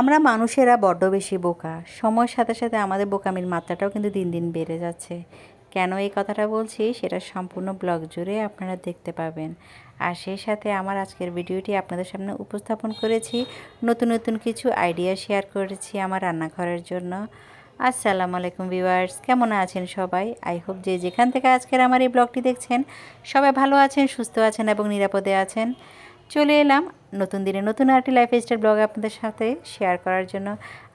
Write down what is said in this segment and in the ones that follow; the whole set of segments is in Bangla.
আমরা মানুষেরা বড্ড বেশি বোকা। সময়ের সাথে সাথে আমাদের বোকামির মাত্রাটাও কিন্তু দিন দিন বেড়ে যাচ্ছে। কেন এই কথাটা বলছি? সেটা সম্পূর্ণ ব্লগ জুড়ে আপনারা দেখতে পাবেন। আর সেই সাথে আমার আজকের ভিডিওটি আপনাদের সামনে উপস্থাপন করেছি। নতুন নতুন কিছু আইডিয়া শেয়ার করেছি আমার রান্নাঘরের জন্য। আসসালামু আলাইকুম ভিউয়ার্স কেমন আছেন সবাই? আই হোপ যে যেখান থেকে আজকের আমার এই ব্লগটি দেখছেন, সবাই ভালো আছেন, সুস্থ আছেন এবং নিরাপদে আছেন। চলে এলাম নতুন দিনে নতুন আরেকটি লাইফ স্টাইল ব্লগ আপনাদের সাথে শেয়ার করার জন্য।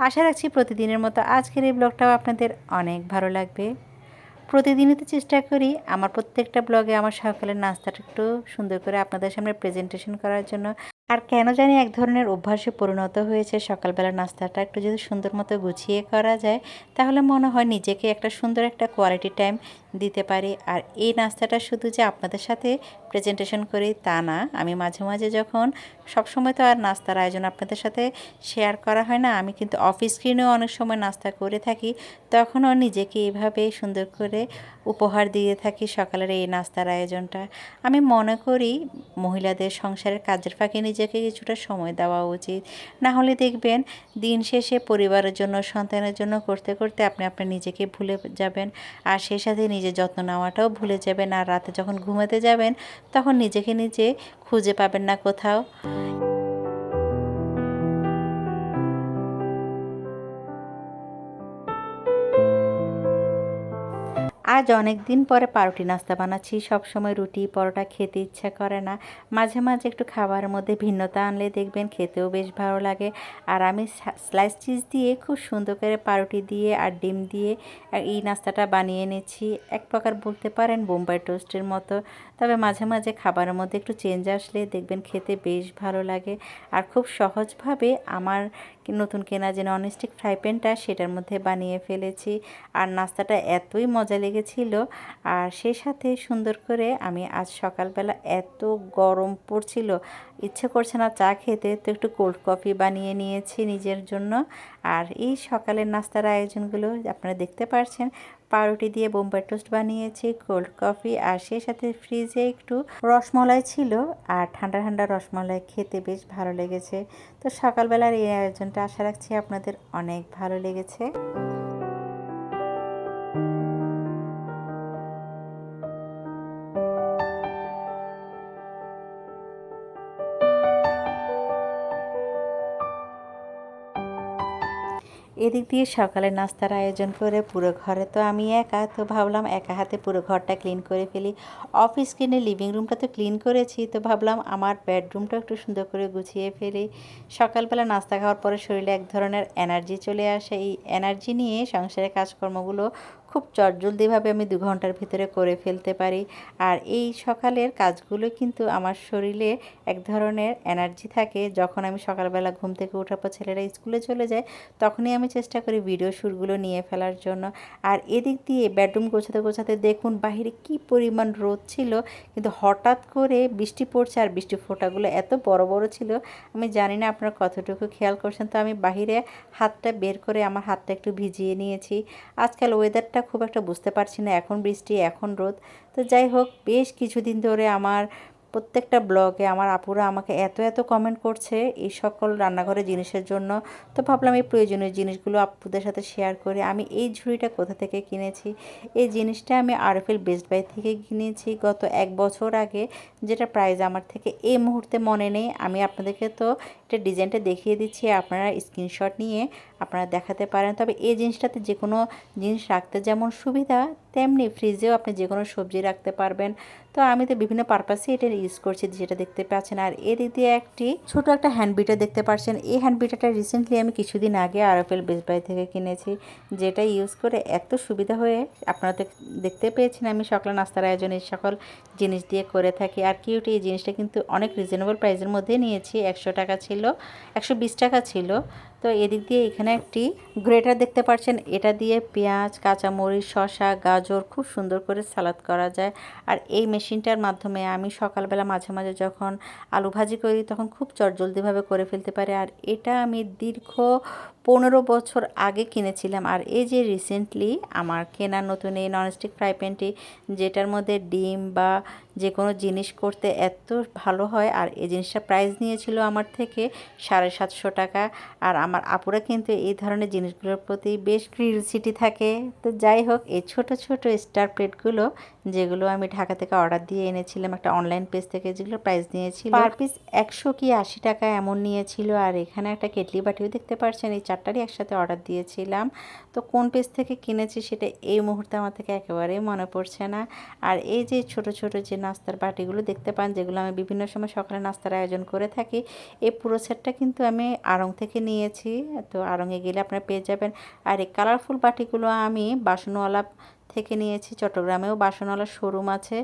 আশা রাখছি প্রতিদিনের মতো আজকের এই ব্লগটাও আপনাদের অনেক ভালো লাগবে। প্রতিদিনই তো চেষ্টা করি, আমার প্রত্যেকটা ব্লগে আমার সকালের নাস্তাটা একটু সুন্দর করে আপনাদের সামনে প্রেজেন্টেশন করার জন্য। আর কেন জানি এক ধরনের অভ্যাসে পরিণত হয়েছে, সকালবেলা নাস্তাটা একটু যদি সুন্দর মতো গুছিয়ে করা যায়, তাহলে মনে হয় নিজেকে একটা সুন্দর একটা কোয়ালিটি টাইম দিতে পারি। আর এই নাস্তাটা শুধু যে আপনাদের সাথে প্রেজেন্টেশন করি তা না। আমি মাঝে মাঝে যখন সবসময় তো আর নাস্তার আয়োজন আপনাদের সাথে শেয়ার করা হয় না, আমি কিন্তু অফিস স্ক্রিনেও অনেক সময় নাস্তা করে থাকি, তখনও নিজেকে এভাবে সুন্দর করে উপহার দিয়ে থাকি সকালের এই নাস্তার আয়োজনটা। আমি মনে করি মহিলাদের সংসারের কাজের ফাঁকে নিজেকে কিছুটা সময় দেওয়া উচিত। না হলে দেখবেন দিন শেষে পরিবারের জন্য, সন্তানের জন্য করতে করতে আপনি আপনার নিজেকে ভুলে যাবেন। আর সেই সাথে নিজের যত্ন নেওয়াটাও ভুলে যাবেন। আর রাতে যখন ঘুমাতে যাবেন, তখন নিজেকে নিজে খুঁজে পাবেন না কোথাও। আজ অনেক দিন পরে পাউরুটি নাস্তা বানাচ্ছি। সব সময় রুটি, পরোটা খেতে ইচ্ছা করে না। মাঝে মাঝে একটু খাবারের মধ্যে ভিন্নতা আনলে দেখবেন খেতেও বেশ ভালো লাগে। আর আমি স্লাইস চিজ দিয়ে খুব সুন্দর করে পাউরুটি দিয়ে আর ডিম দিয়ে এই নাস্তাটা বানিয়ে নিচ্ছি এক প্রকার বলতে পারেন বোম্বাই টোস্টের মতো। তবে মাঝে মাঝে খাবারের মধ্যে একটু চেঞ্জ আসলে দেখবেন খেতে বেশ ভালো লাগে। আর খুব সহজভাবে আমার নতুন কেনা যে ননস্টিক ফ্রাই প্যানটা সেটার মধ্যে বানিয়ে ফেলেছি। আর নাস্তাটা এতই মজা লেগেছিল। আর সে সাথে সুন্দর করে আমি আজ সকালবেলা এত গরম পড়ছিল। ইচ্ছে করছে না চা খেতে, তো একটু কোল্ড কফি বানিয়ে নিয়েছি নিজের জন্য। আর এই সকালের নাস্তার আয়োজনগুলো আপনারা দেখতে পাচ্ছেন পাউরুটি দিয়ে বোম্বে টোস্ট বানিয়েছি, কোল্ড কফি, আর সেই সাথে ফ্রিজে একটু রসমলাই ছিল, আর ঠান্ডা ঠান্ডা রসমলাই খেতে বেশ ভালো লেগেছে। তো সকালবেলার এই আয়োজনটা আশা রাখছি আপনাদের অনেক ভালো লেগেছে। এদিক দিয়ে সকালে নাস্তার আয়োজন করে পুরো ঘরে তো আমি একা, তো ভাবলাম একা হাতে পুরো ঘরটা ক্লিন করে ফেলি। অফিস কিনে লিভিং রুমটা তো ক্লিন করেছি, তো ভাবলাম আমার বেডরুমটা একটু সুন্দর করে গুছিয়ে ফেলি। সকালবেলা নাস্তা খাওয়ার পরে শরীরে এক ধরনের এনার্জি চলে আসে। এই এনার্জি নিয়ে সংসারের কাজকর্মগুলো খুব চটজলদিভাবে আমি দু ঘণ্টার ভিতরে করে ফেলতে পারি। আর এই সকালের কাজগুলো কিন্তু আমার শরীরে এক ধরনের এনার্জি থাকে। যখন আমি সকালবেলা ঘুম থেকে ওঠার পর ছেলেরা স্কুলে চলে যায়, তখনই আমি চেষ্টা করি ভিডিও শ্যুটগুলো নিয়ে ফেলার জন্য। আর এদিক দিয়ে বেডরুম গোছাতে গোছাতে দেখুন বাহিরে কি পরিমাণ রোদ ছিল। কিন্তু হঠাৎ করে বৃষ্টি পড়ছে আর বৃষ্টি ফোঁটাগুলো এত বড় বড় ছিল। আমি জানি না আপনারা কতটুকু খেয়াল করছেন। তো আমি বাহিরে হাতটা বের করে আমার হাতটা একটু ভিজিয়ে নিয়েছি। আজকাল ওয়েদারটা ব্যাপারটা খুব একটা বুঝতে পারছি না। এখন বৃষ্টি, এখন রোদ। তো যাই হোক, বেশ কিছুদিন ধরে আমার প্রত্যেকটা ব্লগে আমার আপুরা আমাকে এত এত কমেন্ট করছে এই সকল রান্নাঘরের জিনিসের জন্য। তো ভাবলাম এই প্রয়োজনীয় জিনিসগুলো আপুদের সাথে শেয়ার করে আমি এই ঝুড়িটা কোথা থেকে কিনেছি? এই জিনিসটা আমি আরএফএল বেস্ট বাই থেকে কিনেছি গত এক বছর আগে, যেটা প্রাইস আমার থেকে এই মুহূর্তে মনে নেই। আমি আপনাদেরকে তো এটা ডিজাইনটা দেখিয়ে দিচ্ছি, আপনারা স্ক্রিনশট নিয়ে আপনারা দেখাতে পারেন। তবে এই জিনিসটাতে যে কোনো জিনিস রাখতে যেমন সুবিধা, তেমনি ফ্রিজেও আপনি যে কোনো সবজি রাখতে পারবেন। তো আমি তো বিভিন্ন পারপাসে এটা ইউজ করছি, যেটা দেখতে পাচ্ছেন। আর এদিক দিয়ে একটি ছোট একটা হ্যান্ড বিটার দেখতে পাচ্ছেন। এই হ্যান্ড বিটারটা রিসেন্টলি আমি কিছুদিন আগে আরএফএল বেস্ট বাই থেকে কিনেছি, যেটা ইউজ করে এত সুবিধা হয়ে আপনারা দেখতে পেয়েছেন আমি সকালে নাস্তার আয়োজনে সকল জিনিস দিয়ে করে থাকি। আর কিউটি এই জিনিসটা কিন্তু অনেক রিজনেবল প্রাইসের মধ্যে নিয়েছি। একশো টাকা ছিল, একশো বিশ টাকা ছিল। তো এদিক দিয়ে এখানে একটি গ্রেটার দেখতে পাচ্ছেন এটা দিয়ে পেঁয়াজ, কাঁচামরিচ শশা গাজর খুব সুন্দর করে সালাদ করা যায়। আর এই মেশিনটার মাধ্যমে আমি সকালবেলা মাঝে মাঝে যখন আলু ভাজি করি, তখন খুব চটজলদিভাবে করে ফেলতে পারি। আর এটা আমি দীর্ঘ পনেরো বছর আগে কিনেছিলাম। আর এই যে রিসেন্টলি আমার কেনা নতুন এই ননস্টিক ফ্রাই প্যানটি যেটার মধ্যে ডিম বা যে কোনো জিনিস করতে এত ভালো হয়, আর এই জিনিসটা প্রাইস নিয়েছিল আমার থেকে সাড়ে সাতশো টাকা। আর আমার আপুরা কিন্তু এই ধরনের জিনিসগুলোর প্রতি বেশ ক্রিউরিসিটি থাকে। তো যাই হোক, এই ছোট ছোট স্টার প্লেটগুলো যেগুলো আমি ঢাকা থেকে অর্ডার দিয়ে এনেছিলাম একটা অনলাইন পেজ থেকে যেগুলো প্রাইস নিয়েছিল। পার পিস একশো কি আশি টাকা এমন নিয়েছিল আর এখানে একটা কেটলি বাটিও দেখতে পারছেন এই চারটারই একসাথে অর্ডার দিয়েছিলাম। তো কোন পেজ থেকে কিনেছি সেটা এই মুহূর্তে আমার থেকে একেবারেই মনে পড়ছে না। আর এই যে ছোট ছোট যে নাস্তার বাটিগুলো দেখতে পান যেগুলো আমি বিভিন্ন সময় সকালে নাস্তার আয়োজন করে থাকি এই পুরো সেটটা কিন্তু আমি আড়ং থেকে নিয়েছি। তো আড়ংয়ে গেলে আপনারা পেয়ে যাবেন। আর এই কালারফুল বাটিগুলো আমি বাসনওয়ালা থেকে নিয়েছি। চট্টগ্রামেও বাসনওয়ালার শোরুম আছে।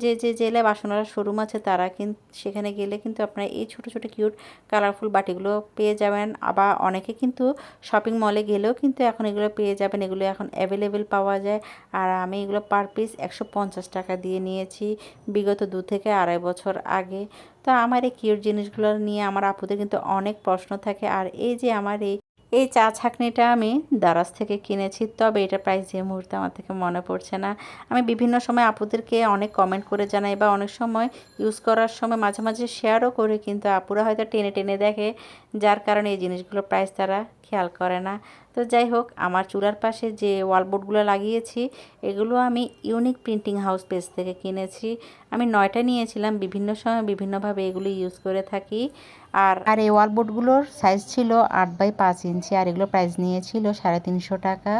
যে যে জেলায় বাসনওয়ালার শোরুম আছে তারা কিন্তু সেখানে গেলে কিন্তু আপনারা এই ছোট ছোট কিউট কালারফুল বাটিগুলো পেয়ে যাবেন। আবার অনেকে কিন্তু শপিং মলে গেলেও কিন্তু এখন এগুলো পেয়ে যাবেন। এগুলো এখন অ্যাভেলেবেল পাওয়া যায়। আর আমি এগুলো পার পিস একশো পঞ্চাশ টাকা দিয়ে নিয়েছি বিগত দু থেকে আড়াই বছর আগে। তো আমার এই কিউট জিনিসগুলো নিয়ে আমার আপুদের কিন্তু অনেক প্রশ্ন থাকে। আর এই যে আমার এই এই চা ছাঁকনিটা আমি দারাজ থেকে কিনেছি, তবে এটা প্রাইস যে মুহূর্তে আমার থেকে মনে পড়ছে না। আমি বিভিন্ন সময় আপুদেরকে অনেক কমেন্ট করে জানাই বা অনেক সময় ইউজ করার সময় মাঝে মাঝে শেয়ারও করি, কিন্তু আপুরা হয়তো টেনে টেনে দেখে, যার কারণে এই জিনিসগুলো প্রাইস তারা খেয়াল করে না। তো যাই হোক, আমার চুলার পাশে যে ওয়ালবোর্ডগুলো লাগিয়েছি, এগুলো আমি ইউনিক প্রিন্টিং হাউস পেজ থেকে কিনেছি। আমি নয়টা নিয়েছিলাম, বিভিন্ন সময় বিভিন্নভাবে এগুলো ইউজ করে থাকি। আর আর এই ওয়ালবোর্ডগুলোর সাইজ ছিল আট বাই পাঁচ ইঞ্চি আর এগুলো প্রাইস নিয়েছিল সাড়ে তিনশো টাকা।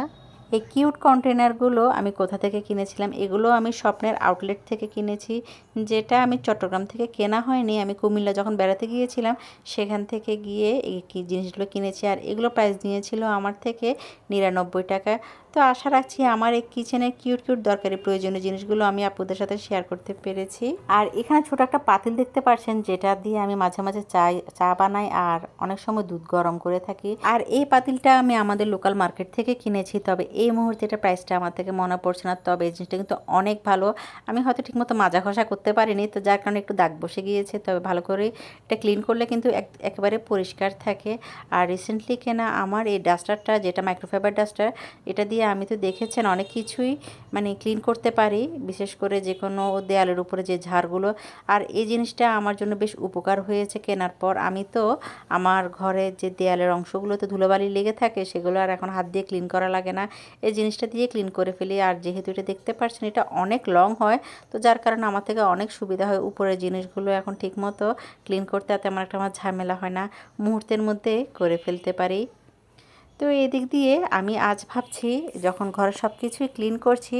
এই কিউট কন্টেনারগুলো আমি কোথা থেকে কিনেছিলাম, এগুলো আমি স্বপ্নের আউটলেট থেকে কিনেছি। যেটা আমি চট্টগ্রাম থেকে কেনা হয়নি, আমি কুমিল্লা যখন বেড়াতে গিয়েছিলাম, সেখান থেকে গিয়ে এই জিনিসগুলো কিনেছি। আর এগুলো প্রাইস নিয়েছিল আমার থেকে নিরানব্বই টাকা। তো আশা রাখছি আমার এই কিচেনের কিউট কিউট দরকারি প্রয়োজনীয় জিনিসগুলো আমি আপনাদের সাথে শেয়ার করতে পেরেছি। আর এখানে ছোট একটা পাতিল দেখতে পাচ্ছেন যেটা দিয়ে আমি মাঝে মাঝে চা চা বানাই আর অনেক সময় দুধ গরম করে থাকি। আর এই পাতিলটা আমি আমাদের লোকাল মার্কেট থেকে কিনেছি, তবে এই মুহূর্তে এটা প্রাইসটা আমার থেকে মনে পড়ছে না, তবে এই জিনিসটা কিন্তু অনেক ভালো। আমি হয়তো ঠিকমতো মাজা ঘষা করতে পারিনি, তো যার কারণে একটু দাগ বসে গিয়েছে, তবে ভালো করে এটা ক্লিন করলে কিন্তু একেবারে পরিষ্কার থাকে। আর রিসেন্টলি কেনা আমার এই ডাস্টারটা যেটা মাইক্রোফাইবার ডাস্টার এটা দিয়ে আমি তো দেখেছেন অনেক কিছুই মানে ক্লিন করতে পারি, বিশেষ করে যে কোনো দেয়ালের উপরে যে ঝাড়গুলো। আর এই জিনিসটা আমার জন্য বেশ উপকার হয়েছে কেনার পর। আমি তো আমার ঘরে যে দেয়ালের অংশগুলোতে ধুলোবালি লেগে থাকে, সেগুলো আর এখন হাত দিয়ে ক্লিন করা লাগে না। এই জিনিসটা দিয়ে ক্লিন করে ফেলি। আর যেহেতু এটা দেখতে পাচ্ছেন এটা অনেক লং হয়। তো যার কারণে আমার থেকে অনেক সুবিধা হয় উপরের জিনিসগুলো এখন ঠিকমতো ক্লিন করতে। তেমন একটা আমার ঝামেলা হয় না। মুহূর্তের মধ্যে করে ফেলতে পারি। তো এদিক দিয়ে আমি আজ ভাবছি, যখন ঘরে সব কিছুই ক্লিন করছি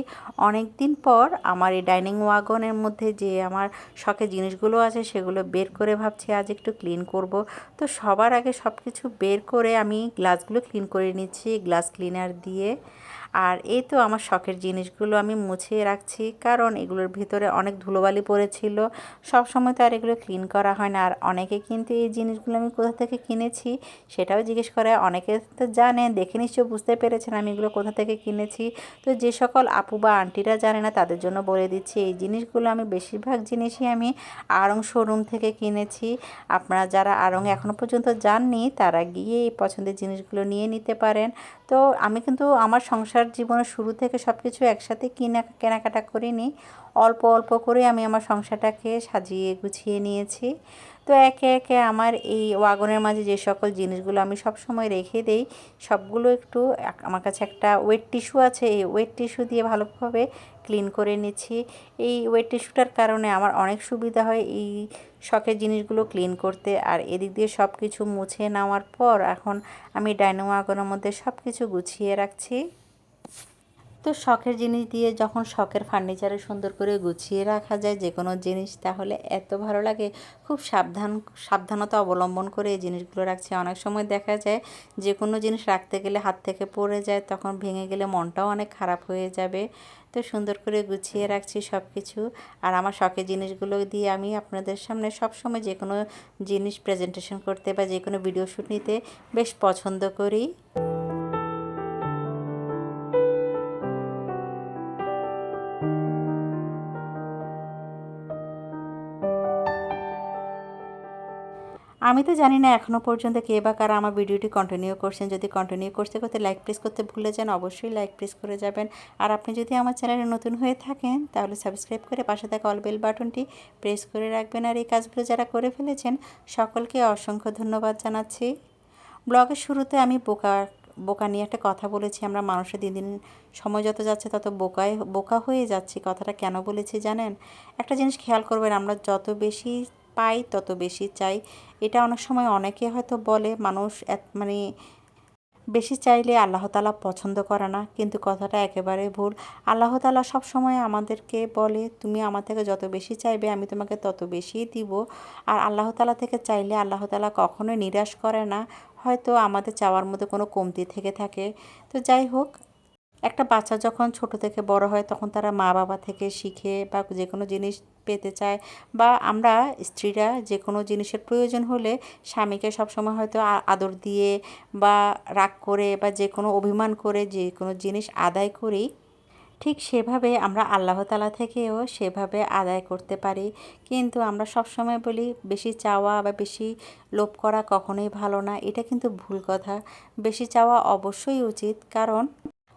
অনেক দিন পর আমার এই ডাইনিং ওয়াগনের মধ্যে যে আমার শখে জিনিসগুলো আছে, সেগুলো বের করে ভাবছি আজ একটু ক্লিন করব। তো সবার আগে সব কিছু বের করে আমি গ্লাসগুলো ক্লিন করে নিচ্ছি গ্লাস ক্লিনার দিয়ে। আর এই তো আমার শখের জিনিসগুলো আমি মুছিয়ে রাখছি, কারণ এগুলোর ভিতরে অনেক ধুলোবালি পড়েছিল। সব সময় তো আর এগুলো ক্লিন করা হয় না, আর অনেকে কিন্তু এই জিনিসগুলো আমি কোথা থেকে কিনেছি সেটাও জিজ্ঞেস করে। অনেকে তো জানে, দেখে নিশ্চয় বুঝতে পেরেছেন আমি এগুলো কোথা থেকে কিনেছি। তো যে সকল আপু বা আন্টিরা জানে না, তাদের জন্য বলে দিচ্ছি, এই জিনিসগুলো আমি বেশিরভাগ জিনিসই আমি আড়ং শোরুম থেকে কিনেছি। আপনারা যারা আড়ং এখনও পর্যন্ত যাননি, তারা গিয়ে এই পছন্দের জিনিসগুলো নিয়ে নিতে পারেন। তো আমি কিন্তু আমার সংসার জীবনের শুরু থেকে সব কিছু একসাথে কিনা, কেনাকাটা করিনি। অল্প অল্প করে আমি আমার সংসারটাকে সাজিয়ে গুছিয়ে নিয়েছি। তো একে একে আমার এই ওয়াগনের মাঝে যে সকল জিনিসগুলো আমি সব সময় রেখে দেই, সবগুলো একটু আমার কাছে একটা ওয়েট টিস্যু আছে, এই ওয়েট টিস্যু দিয়ে ভালোভাবে ক্লিন করে নিচ্ছি। এই ওয়েট টিস্যুটার কারণে আমার অনেক সুবিধা হয় এই শখের জিনিসগুলো ক্লিন করতে। আর এদিক দিয়ে সব কিছু মুছে নেওয়ার পর এখন আমি ডাইনিং ওয়াগনের মধ্যে সব কিছু গুছিয়ে রাখছি। তো শখের জিনিস দিয়ে যখন শখের ফার্নিচারে সুন্দর করে গুছিয়ে রাখা যায় যে কোনো জিনিস, তাহলে এত ভালো লাগে। খুব সাবধান, সাবধানতা অবলম্বন করে এই জিনিসগুলো রাখছি। অনেক সময় দেখা যায় যে কোনো জিনিস রাখতে গেলে হাত থেকে পড়ে যায়, তখন ভেঙে গেলে মনটাও অনেক খারাপ হয়ে যাবে। তো সুন্দর করে গুছিয়ে রাখছি সব কিছু আর আমার শখের জিনিসগুলো দিয়ে আমি আপনাদের সামনে সব সময় যে কোনো জিনিস প্রেজেন্টেশন করতে বা যে কোনো ভিডিও শ্যুট নিতে বেশ পছন্দ করি। আমি তো জানি না এখনও পর্যন্ত কে বা কারা আমার ভিডিওটি কন্টিনিউ করছেন। যদি কন্টিনিউ করতে করতে লাইক প্রেস করতে ভুলে যান, অবশ্যই লাইক প্রেস করে যাবেন। আর আপনি যদি আমার চ্যানেলে নতুন হয়ে থাকেন, তাহলে সাবস্ক্রাইব করে পাশে থাকা অল বেল বাটনটি প্রেস করে রাখবেন। আর এই কাজগুলো যারা করে ফেলেছেন, সকলকে অসংখ্য ধন্যবাদ জানাচ্ছি। ব্লগের শুরুতে আমি বোকা বোকা নিয়ে একটা কথা বলেছি। আমরা মানুষের দিন দিন সময় যত যাচ্ছে, তত বোকায়, বোকা হয়ে যাচ্ছি। কথাটা কেন বলেছি জানেন? একটা জিনিস খেয়াল করবেন, আমরা যত বেশি পাই, তত বেশি চাই। এটা অনেক সময় অনেকে হয়তো বলে, মানুষ মানে বেশি চাইলে আল্লাহ তালা পছন্দ করে না, কিন্তু কথাটা একেবারে ভুল। আল্লাহ তালা সবসময় আমাদেরকে বলে, তুমি আমার থেকে যত বেশি চাইবে, আমি তোমাকে তত বেশিই দিব। আর আল্লাহ তালা থেকে চাইলে আল্লাহ তালা কখনোই নিরাশ করে না। হয়তো আমাদের চাওয়ার মধ্যে কোনো কমতি থেকে থাকে। তো যাই হোক একটা বাচ্চা যখন ছোট থেকে বড় হয়, তখন তারা মা বাবা থেকে শিখে বা যে কোনো জিনিস পেতে চায় বা আমরা স্ত্রীরা যে কোনো জিনিসের প্রয়োজন হলে স্বামীকে সবসময় হয়তো আদর দিয়ে বা রাগ করে বা যে কোনো অভিমান করে যে কোনো জিনিস আদায় করি, ঠিক সেভাবে আমরা আল্লাহ তালা থেকেও সেভাবে আদায় করতে পারি। কিন্তু আমরা সবসময় বলি, বেশি চাওয়া বা বেশি লোভ করা কখনোই ভালো না। এটা কিন্তু ভুল কথা। বেশি চাওয়া অবশ্যই উচিত। কারণ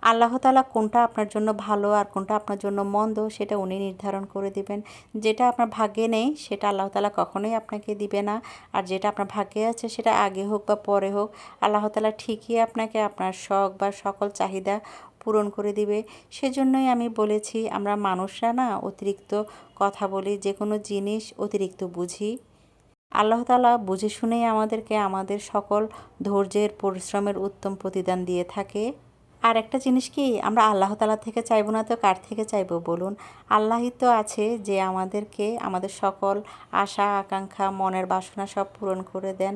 আল্লাহ তালা কোনটা আপনার জন্য ভালো আর কোনটা আপনার জন্য মন্দ সেটা উনি নির্ধারণ করে দিবেন। যেটা আপনার ভাগ্যে নেই সেটা আল্লাহ তালা কখনোই আপনাকে দিবে না। আর যেটা আপনার ভাগ্যে আছে সেটা আগে হোক বা পরে হোক, আল্লাহ তালা ঠিকই আপনাকে আপনার শখ বা সকল চাহিদা পূরণ করে দিবে। সেজন্যই আমি বলেছি, আমরা মানুষরা না অতিরিক্ত কথা বলি যে কোনো জিনিস অতিরিক্ত বুঝি। আল্লাহ তালা বুঝে শুনেই আমাদেরকে আমাদের সকল ধৈর্যের, পরিশ্রমের উত্তম প্রতিদান দিয়ে থাকে। আর একটা জিনিস কি, আমরা আল্লাহ তালা থেকে চাইব না তো কার থেকে চাইব বলুন? আল্লাহই তো আছে যে আমাদেরকে, আমাদের সকল আশা, আকাঙ্ক্ষা, মনের বাসনা সব পূরণ করে দেন।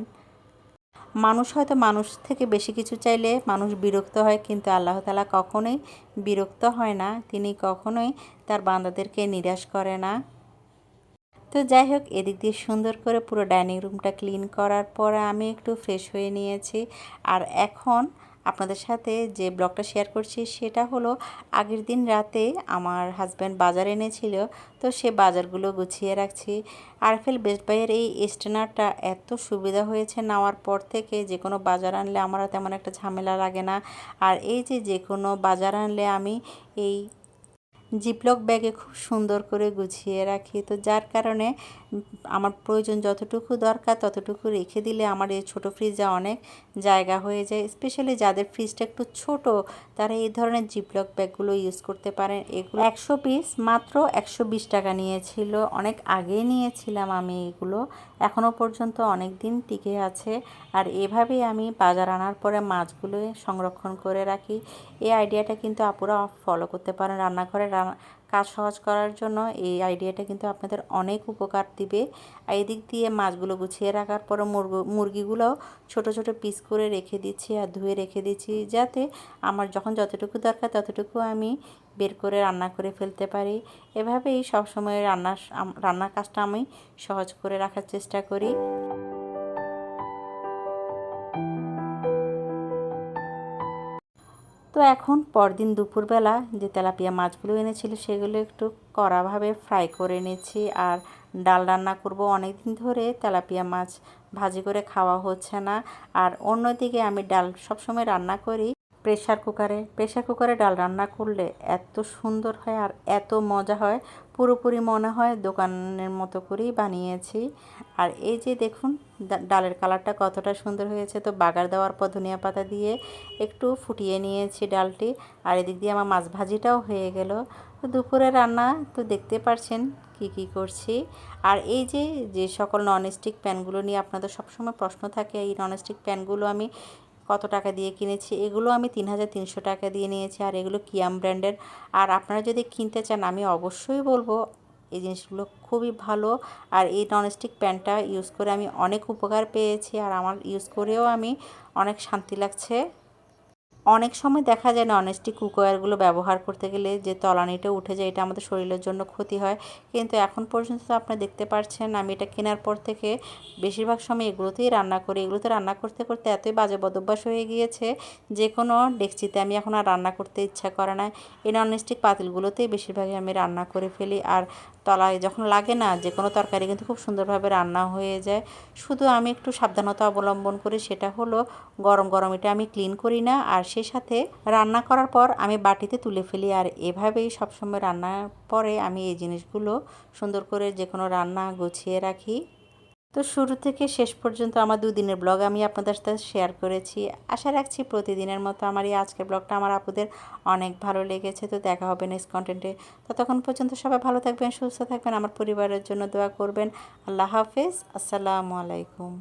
মানুষ হয়তো মানুষ থেকে বেশি কিছু চাইলে মানুষ বিরক্ত হয়, কিন্তু আল্লাহ তালা কখনোই বিরক্ত হয় না। তিনি কখনোই তার বান্দাদেরকে নিরাশ করে না। তো যাই হোক, এদিক দিয়ে সুন্দর করে পুরো ডাইনিং রুমটা ক্লিন করার পর আমি একটু ফ্রেশ হয়ে নিয়েছি। আর এখন আপনাদের সাথে যে ব্লগটা শেয়ার করছি সেটা হলো আগের দিন রাতে আমার হাজব্যান্ড বাজার এনেছিল, তো সে বাজারগুলো গুছিয়ে রাখছি। আরফেল বেস্ট বাইয়ের এই স্টেনারটা এত সুবিধা হয়েছে নেওয়ার পর থেকে, যে কোনো বাজার আনলে আমার তেমন একটা ঝামেলা লাগে না। আর এই যে যে কোনো বাজার আনলে আমি এই জিপলক ব্যাগে খুব সুন্দর করে গুছিয়ে রাখি। তো যার কারণে আমার প্রয়োজন যতটুকু দরকার ততটুকু রেখে দিলে আমার এই ছোটো ফ্রিজে অনেক জায়গা হয়ে যায়। স্পেশালি যাদের ফ্রিজটা একটু ছোট, তারা এই ধরনের জিপলক ব্যাগগুলো ইউজ করতে পারেন। এগুলো একশো পিস মাত্র একশো বিশ টাকা নিয়েছিল। অনেক আগেই নিয়েছিলাম আমি এগুলো। এখনও পর্যন্ত অনেক দিন টিকে আছে। আর এভাবেই আমি বাজার আনার পরে মাছগুলো সংরক্ষণ করে রাখি। এই আইডিয়াটা কিন্তু আপুরা ফলো করতে পারেন। রান্নাঘরে কাজ সহজ করার জন্য এই আইডিয়াটা কিন্তু আপনাদের অনেক উপকার দিবে। আর এদিক দিয়ে মাছগুলো গুছিয়ে রাখার পর মুরগিগুলোও ছোট ছোট পিস করে রেখে দিচ্ছি আর ধুয়ে রেখে দিচ্ছি যাতে আমার যখন যতটুকু দরকার ততটুকু আমি বের করে রান্না করে ফেলতে পারি। এভাবেই সবসময় রান্না রান্নার কাজটা আমি সহজ করে রাখার চেষ্টা করি। তো এখন পরদিন দুপুরবেলা যে তেলাপিয়া মাছগুলো এনেছিল সেগুলো একটু কড়াভাবে ফ্রাই করে এনেছি আর ডাল রান্না করব অনেক দিন ধরে। তেলাপিয়া মাছ ভাজি করে খাওয়া হচ্ছে না। আর অন্যদিকে আমি ডাল সবসময় রান্না করি। প্রেশার কুকারে। প্রেশার কুকারে ডাল রান্না করলে এত সুন্দর হয় আর এত মজা হয়। পুরোপুরি মনে হয় দোকানের মতো করেই বানিয়েছি। আর এই যে দেখুন ডালের কালারটা কতটা সুন্দর হয়েছে। তো বাগার দেওয়ার পর ধনিয়া পাতা দিয়ে একটু ফুটিয়ে নিয়েছি ডালটি। আর এদিক দিয়ে আমার মাছ ভাজিটাও হয়ে গেল। তো দুপুরে রান্না তো দেখতে পারছেন কি কি করছি। আর এই যে যে সকল ননস্টিক প্যানগুলো নিয়ে আপনাদের সবসময় প্রশ্ন থাকে, এই ননস্টিক প্যানগুলো আমি কত টাকা দিয়ে কিনেছি? এগুলো আমি তিন হাজার তিনশো টাকা দিয়ে নিয়েছি, আর এগুলো কিয়াম ব্র্যান্ডের। আর আপনারা যদি কিনতে চান, আমি অবশ্যই বলব, এই জিনিসগুলো খুবই ভালো। আর এই ননস্টিক প্যান্টটা ইউজ করে আমি অনেক উপকার পেয়েছি, আর আমার ইউজ করেও আমি অনেক শান্তি লাগছে। অনেক সময় দেখা যায় ননস্টিক কুকওয়্যারগুলো ব্যবহার করতে গেলে যে তলানিটা উঠে যায়, এটা আমাদের শরীরের জন্য ক্ষতি হয়। কিন্তু এখন পর্যন্ত তো আপনারা দেখতে পাচ্ছেন আমি এটা কেনার পর থেকে বেশিরভাগ সময় এগুলোতেই রান্না করি। এগুলোতে রান্না করতে করতে এতই বাজে বদভ্যাস হয়ে গিয়েছে যে কোনো ডেকচিতে আমি এখন আর রান্না করতে ইচ্ছা করে না। এই ননস্টিক পাতিলগুলোতেই বেশিরভাগই আমি রান্না করে ফেলি। আর তলায় যখন লাগে না, যে কোনো তরকারি কিন্তু খুব সুন্দরভাবে রান্না হয়ে যায়। শুধু আমি একটু সাবধানতা অবলম্বন করি, সেটা হলো গরম গরম এটা আমি ক্লিন করি না, আর সেই সাথে রান্না করার পর আমি বাটিতে তুলে ফেলি। আর এভাবেই সবসময় রান্নার পরে আমি এই জিনিসগুলো সুন্দর করে যে কোনো রান্না গুছিয়ে রাখি। তো শুরু থেকে শেষ পর্যন্ত আমার দুদিনের ব্লগ আমি আপনাদের সাথে শেয়ার করেছি। আশা রাখছি প্রতিদিনের মতো আমার এই আজকের ব্লগটা আমার আপুদের অনেক ভালো লেগেছে। তো দেখা হবে নেক্সট কন্টেন্টে ততক্ষণ পর্যন্ত সবাই ভালো থাকবেন, সুস্থ থাকবেন। আমার পরিবারের জন্য দোয়া করবেন। আল্লাহ হাফেজ। আসসালামু আলাইকুম।